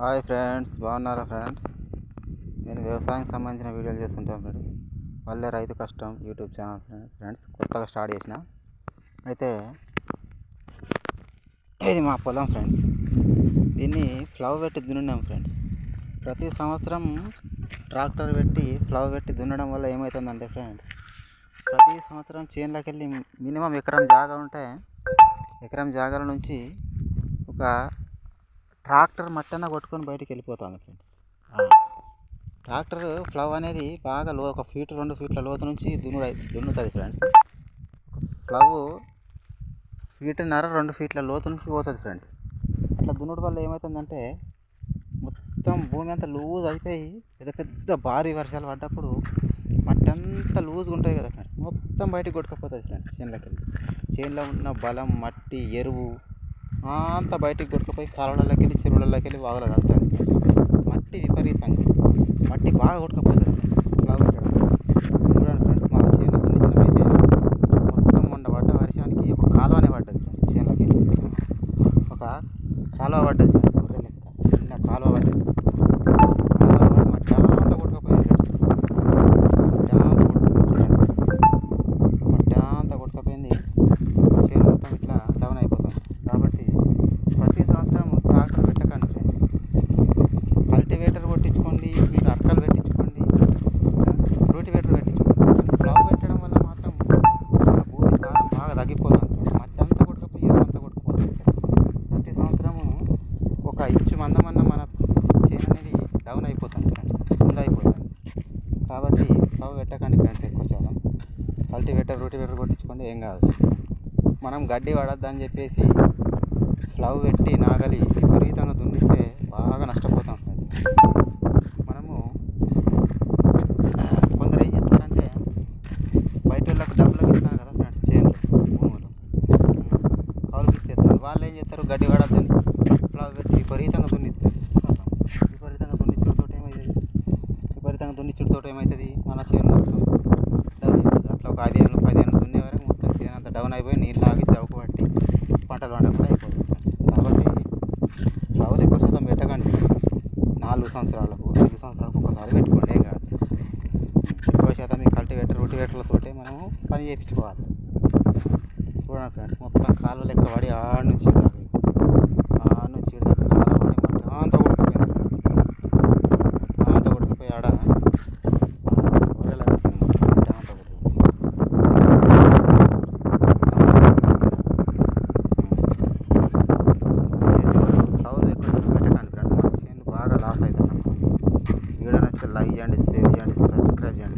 Hi friends బాగున్నారా friends? నేను వ్యవసాయం సంబంధించిన వీడియోలు చేస్తుంటాను friends. Palle Raithu Kashtam YouTube channel friends కొత్తగా స్టార్ట్ చేసిన. అయితే ఇది మా పొలం ఫ్రెండ్స్. దీన్ని ఫ్లవ్ పెట్టి దున్నినాం ఫ్రెండ్స్. ప్రతి సంవత్సరం ట్రాక్టర్ పెట్టి ఫ్లవ్ పెట్టి దున్నడం వల్ల ఏమవుతుందంటే ఫ్రెండ్స్ ప్రతి సంవత్సరం చేనులోకి వెళ్ళి మినిమం ఎకరం జాగా ఉంటే ఎకరం జాగాల నుంచి ఒక ట్రాక్టర్ మట్టన కొట్టుకొని బయటికి వెళ్ళిపోతుంది ఫ్రెండ్స్. ట్రాక్టర్ ఫ్లవ్ అనేది బాగా లో ఒక ఫీట్ రెండు ఫీట్ల లోతు నుంచి దున్నుడు దున్నుతుంది ఫ్రెండ్స్. ఫ్లవ్ ఫీట్న్నర రెండు ఫీట్ల లోతు నుంచి పోతుంది ఫ్రెండ్స్. అట్లా దున్నుడు వల్ల ఏమవుతుందంటే మొత్తం భూమి అంతా లూజ్ అయిపోయి పెద్ద పెద్ద భారీ వర్షాలు పడ్డప్పుడు మట్టి అంతా లూజ్గా ఉంటుంది కదా ఫ్రెండ్స్. మొత్తం బయటకు కొట్టుకుపోతుంది ఫ్రెండ్స్ చేనులోకి వెళ్ళి చేనులో ఉన్న బలం మట్టి ఎరువు అంతా బయటికి కొట్టుకుపోయి కాలువలకి వెళ్ళి చెరువులకి వెళ్ళి వాగులకు కలుతుంది మట్టి విపరీతంగా. మట్టి బాగా కొట్టుకుపోతుంది ఫ్రెండ్స్ చూడండి ఫ్రెండ్స్ మా చేనులో దున్నించడం అయితే మొత్తం మొన్న పడ్డ వర్షానికి ఒక కాలువనే పడ్డది ఫ్రెండ్స్ చేనులోకి వెళ్ళి. ఒక కాలువ పడ్డది ఫ్రెండ్స్ గొర్రె లెక్క. చిన్న కాలువ పడ్డది కాలువ పడి మట్టి అంతా కొట్టుకుపోయింది ఫ్రెండ్స్ మట్టి అంతా కొట్టుకుపోయింది మట్టి అంతా కొట్టుకుపోయింది చేను మొత్తం ఇట్లా డౌన్ అయిపోతుంది కాబట్టి ప్రతి సంవత్సరం ట్రాక్టర్ పెట్టకండి ఫ్రెండ్స్ కల్టివేటర్ కొట్టించుకోండి మీరు అక్కలు పెట్టించుకోండి రూటివేటర్ పెట్టించుకోండి ప్లవ్ పెట్టడం వల్ల మాత్రం మన భూమి సారం బాగా తగ్గిపోతుంది మట్టి అంతా కొట్టుకుపోయి ఎరువు అంతా కొట్టుకుపోతుంది ఫ్రెండ్స్ ప్రతి సంవత్సరము ఒక ఇంచు మందమన్న మన చేను అనేది డౌన్ అయిపోతుంది ఫ్రెండ్స్ ముందు అయిపోతుంది. కాబట్టి ప్లవ్ పెట్టకండి ఫ్రెండ్స్ ఎక్కువ శాతం. కల్టివేటర్ రూటివేటర్ కొట్టించుకోండి ఏం కాదు. మనం గడ్డి పడద్దని చెప్పేసి ఫ్లవ్ పెట్టి నాగలి విపరీతంగా దున్నిస్తే బాగా నష్టపోతాం ఫ్రెండ్స్ మనము కొందరు ఏం చేస్తారంటే బయట వాళ్ళకి డబ్బులకు ఇస్తారు కదా ఫ్రెండ్స్ చేనులు భూములు కౌలుకి ఇచ్చేస్తారు వాళ్ళు ఏం చేస్తారు గడ్డి పడద్దని ఫ్లవ్ పెట్టి విపరీతంగా దున్నిస్తారు విపరీతంగా దున్నిచ్చుడుతో ఏమవుతుంది విపరీతంగా దున్నిచ్చుడుతో ఏమవుతుంది మన చేను మొత్తం డౌన్ అయిపోతుంది. అట్లా ఒక ఐదు ఏళ్ళు పది ఏళ్ళు దున్నే వరకు మొత్తం చేను అంతా డౌన్ అయిపోయి నీళ్ళు ఆగి చౌక పట్టి పంటలు పండకుండా అయిపోతుంది. కాబట్టి ఫ్లవర్లు ఎక్కువ శాతం పెట్టకండి. నాలుగు సంవత్సరాలకు ఐదు సంవత్సరాలకు ఒకసారి పెట్టుకోండి ఏం కాదు. ఎక్కువ శాతం ఈ కల్టివేటర్ రూటివేటర్లతోటే మనము పని చేయించుకోవాలి. చూడండి ఫ్రెండ్స్ మొత్తం కాలువ లెక్క పడి ఆడ నుంచి ఈడ దాకా ఆడ నుంచి ఈడ దాకా కాలువ పడి మట్టి అంతా కొట్టుకుపోయింది ఫ్రెండ్స్ అంతా కొట్టుకుపోయి ఆడ గొర్రెలు వేసింది మొత్తం మట్టి అంతా కొట్టుకుపోయి ఫ్లవర్ ఎక్కువ పెట్టకండి ఫ్రెండ్స్ మన చేను బాగా లాస్ అవుతుంది వీడియో నచ్చితే లైక్ చేయండి షేర్ చేయండి సబ్స్క్రైబ్ చేయండి.